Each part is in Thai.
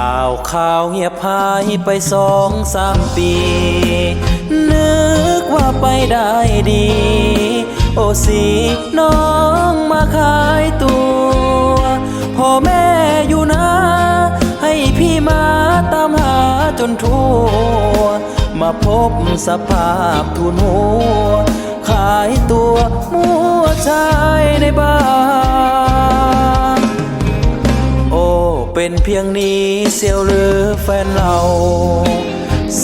่าวข่าวเงียบหายไปสองสามปี นึกว่าไปได้ดี โอสีน้องมาขายตัวพ่อแม่อยู่นะ ให้พี่มาตามหาจนทั่ว มาพบสภาพทุนหัว ขายตัวมัวชายในบ้าน เป็นเพียงนี้เสียวหรือแฟนเรา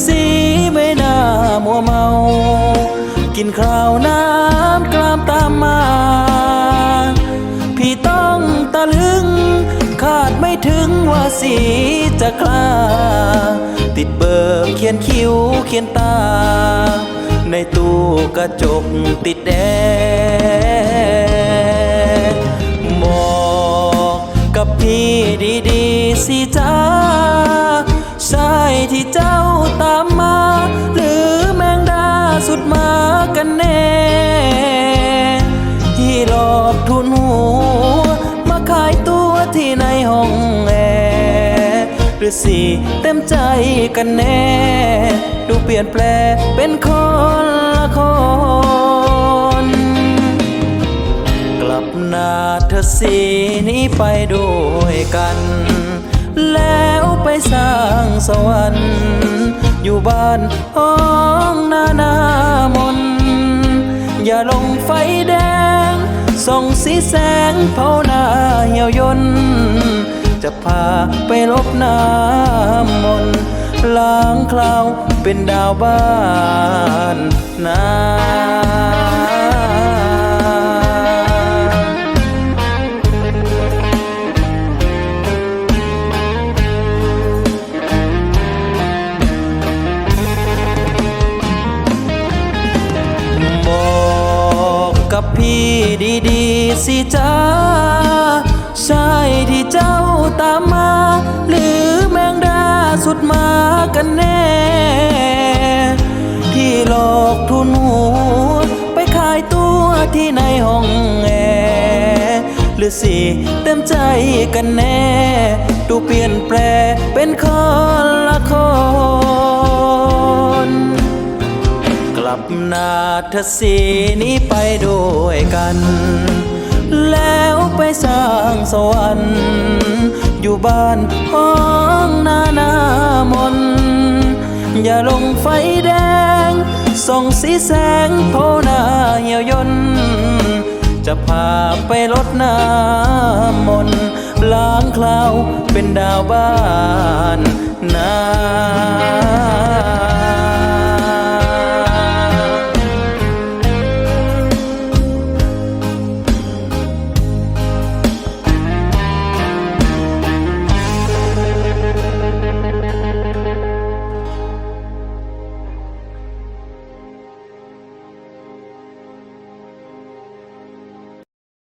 สีไม่น่ามัวเมา กินข้าวน้ำกลามตามมา พี่ต้องตะลึง คาดไม่ถึงว่าสีจะกล้า ติดเบอร์เขียนคิ้วเขียนตา ในตู้กระจกติดแดง รือสิเต็มใจกันแน่ ดูเปลี่ยนแปลงเป็นคนละคน กลับหน้าเธอสีนี้ไปด้วยกัน แล้วไปสร้างสวรรค์อยู่บ้านห้องนานามน อย่าลงไฟแดงส่องสีแสงเผาหน้าเหี่ยวยน จะพาไปลบน้ำมนต์ล้างคราวเป็นดาวบ้านนาบอกกับพี่ดีๆสิจ้า ดมากันแน่ ที่หลอกทุนหัวไปขายตัวที่ในห้องแอร์หรือสิเต็มใจกันแน่ ดูเปลี่ยนแปลเป็นคนละคนกลับนาเธอสีนี้ไปด้วยกัน แล้วไปสร้างสวรรค์ อยู่บ้านห้องนานามน อย่าลงไฟแดง ส่องสีแสงโพหน้าเหี่ยวยน จะพาไปลดน้ำมนล้างคลาวเป็นดาวบ้านนา